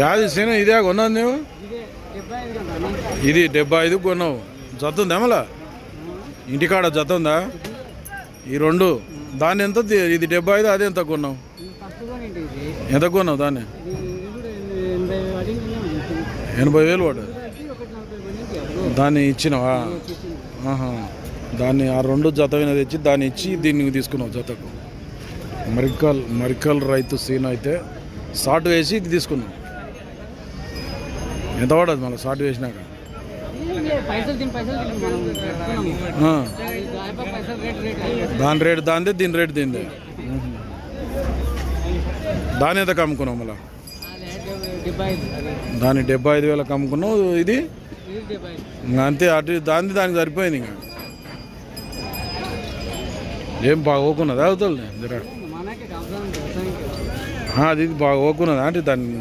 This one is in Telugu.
యాది సీన ఇదే కొన్నావు నువ్వు ఇది డెబ్బై ఐదు కొన్నావు. జత ఉందా మళ్ళా? ఇంటికాడ జత ఉందా ఈ రెండు. దాన్ని ఎంత ఇది డెబ్బై ఐదు అది ఎంత కొన్నావు? ఎంత కొన్నావు దాన్ని? ఎనభై వేలు వాడు. దాన్ని ఇచ్చినావా? ఆహా. దాన్ని ఆ రెండు జతమైన తెచ్చి దాన్ని ఇచ్చి దీన్ని తీసుకున్నావు జతకు. మరికల్ మరికల్ రైతు సీన్ అయితే షార్ట్ వేసి ఇది తీసుకున్నావు. దాదాపు పైసలు రేట్ రేట్ అయ్యేది. దాని రేటు దాందే దీని రేటు దీందే. దాని ఎంత అమ్ముకున్నావు మళ్ళీ? అదే డెబ్బై- ఐదు వేలకు అమ్ముకున్నావు ఇది? అంతే అటు దాన్ని దానికి సరిపోయింది ఇంకా. ఏం బాగా ఓకున్నదా అవుతుంది జరా. అది ఇది బాగా ఓకున్నదా అంటే దాన్ని?